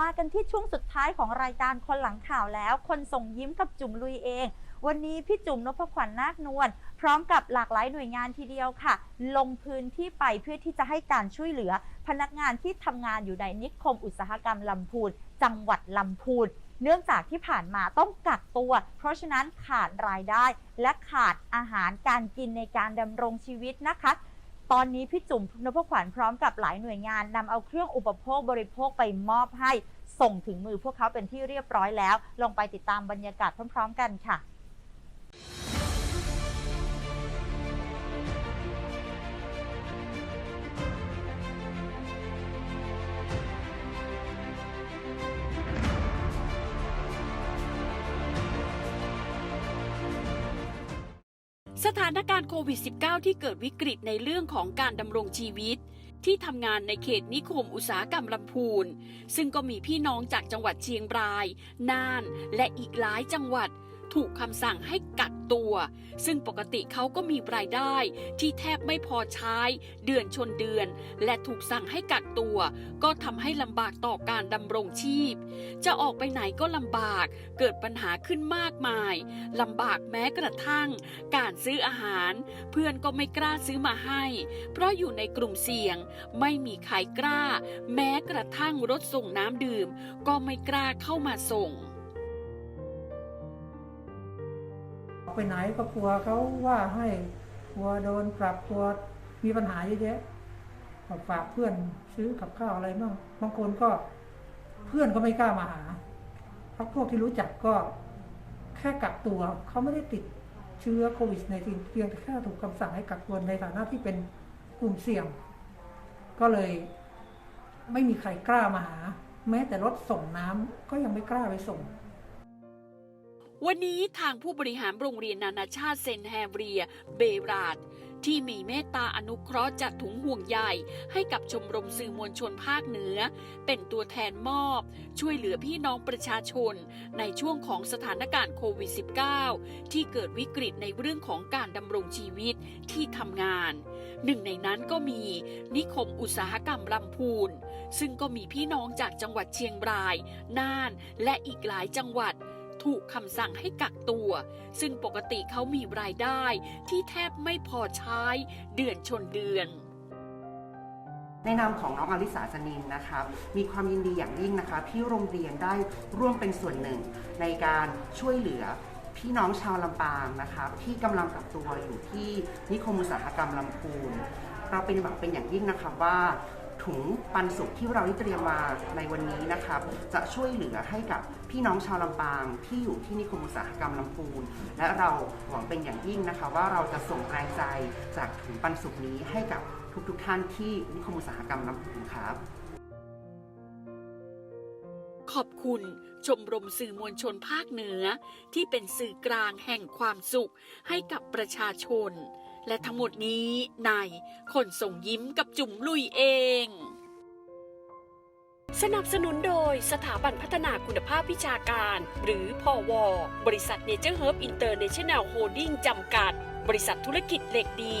มากันที่ช่วงสุดท้ายของรายการคนหลังข่าวแล้ว คนส่งยิ้มกับจุ๋มลุยเอง วันนี้พี่จุ๋มนพขวัญนาคนวลพร้อมกับหลากหลายหน่วยงานทีเดียวค่ะ ลงพื้นที่ไปเพื่อที่จะให้การช่วยเหลือ พนักงานที่ทำงานอยู่ในนิคมอุตสาหกรรมลำพูนจังหวัดลำพูนเนื่องจากที่ผ่านมาต้องกักตัว เพราะฉะนั้นขาดรายได้ และขาดอาหารการกินในการดำรงชีวิตนะคะ ตอนนี้พี่จุ๋มนพขวัญพร้อมกับหลายหน่วยงานนำเอาเครื่องอุปโภคบริโภคไปมอบให้ ส่งถึงมือพวกเขาเป็นที่เรียบร้อยแล้วลองไปติดตามบรรยากาศพร้อม ๆ กันค่ะ สถานการณ์โควิด -19 ที่เกิดวิกฤตในเรื่องของการดำรงชีวิต ที่ทำงานในเขตนิคมอุตสาหกรรมลำพูน ซึ่งก็มีพี่น้องจากจังหวัดเชียงราย น่าน และอีกหลายจังหวัด ถูกคำสั่งให้กักตัว ซึ่งปกติเขาก็มีรายได้ที่แทบไม่พอใช้ เดือนชนเดือน และถูกสั่งให้กักตัว ก็ทำให้ลำบากต่อการดำรงชีพ จะออกไปไหนก็ลำบาก เกิดปัญหาขึ้นมากมายลำบากแม้กระทั่ง การซื้ออาหาร เพื่อนก็ไม่กล้าซื้อมาให้ เพราะอยู่ในกลุ่มเสี่ยง ไม่มีใครกล้า แม้กระทั่งรถส่งน้ำดื่ม ก็ไม่กล้าเข้ามาส่ง ไปไหนก็กลัวเขาว่าให้กลัวโดนปรับกลัวมีปัญหาเยอะแยะก็ฝากเพื่อนซื้อกับข้าวอะไรบ้างบางคนก็เพื่อนก็ไม่กล้ามาหาเพราะพวกที่รู้จักก็แค่กักตัวเขาไม่ได้ติดเชื้อโควิดในทีเพียงแต่แค่ถูกคำสั่งให้กักตัวในฐานะที่เป็นกลุ่มเสี่ยง ก็เลยไม่มีใครกล้ามาหา แม้แต่รถส่งน้ำก็ยังไม่กล้าไปส่ง วันนี้ทางผู้บริหารโรงเรียนนานาชาติเซนแฮเรีย เบราดที่มีเมตตาอนุเคราะห์จัดถุงห่วงใยให้กับชมรมสื่อมวลชนภาคเหนือ เป็นตัวแทนมอบ ช่วยเหลือพี่น้องประชาชน ในช่วงของสถานการณ์โควิด -19 ที่เกิดวิกฤตในเรื่องของการดำรงชีวิตที่ทำงาน หนึ่งในนั้นก็มีนิคมอุตสาหกรรมลำพูน ซึ่งก็มีพี่น้องจากจังหวัดเชียงราย น่าน และอีกหลายจังหวัด ถูกคำสั่งให้กักตัว ซึ่งปกติเขามีรายได้ที่แทบไม่พอใช้เดือนชนเดือนในนามของน้องอลิสาสนินนะครับมีความยินดีอย่างยิ่งนะคะที่โรงเรียนได้ร่วมเป็นส่วนหนึ่ง ในการช่วยเหลือพี่น้องชาวลำปางนะครับที่กำลังกักตัวอยู่ที่นิคมอุตสาหกรรมลำพูน เราเป็นหวังเป็นอย่างยิ่งนะครับว่าถุง ปันสุขที่เราได้เตรียมมาในวันนี้นะครับ จะช่วยเหลือให้กับพี่น้องชาวลำปางที่อยู่ที่นิคมอุตสาหกรรมลำพูน และเราหวังเป็นอย่างยิ่งนะคะ ว่าเราจะส่งแรงใจจากถุงปันสุขนี้ให้กับทุกๆท่านที่นิคมอุตสาหกรรมลำพูนครับ ขอบคุณชมรมสื่อมวลชนภาคเหนือ ที่เป็นสื่อกลางแห่งความสุขให้กับประชาชน และทั้งหมดนี้ในคนส่งยิ้มกับจุ๋มลุยเอง สนับสนุนโดยสถาบันพัฒนาคุณภาพวิชาการ หรือพอวบริษัทเนเจอร์เฮิร์บอินเตอร์เนชั่นแนลโฮลดิ้งจำกัด บริษัทธุรกิจเหล็กดี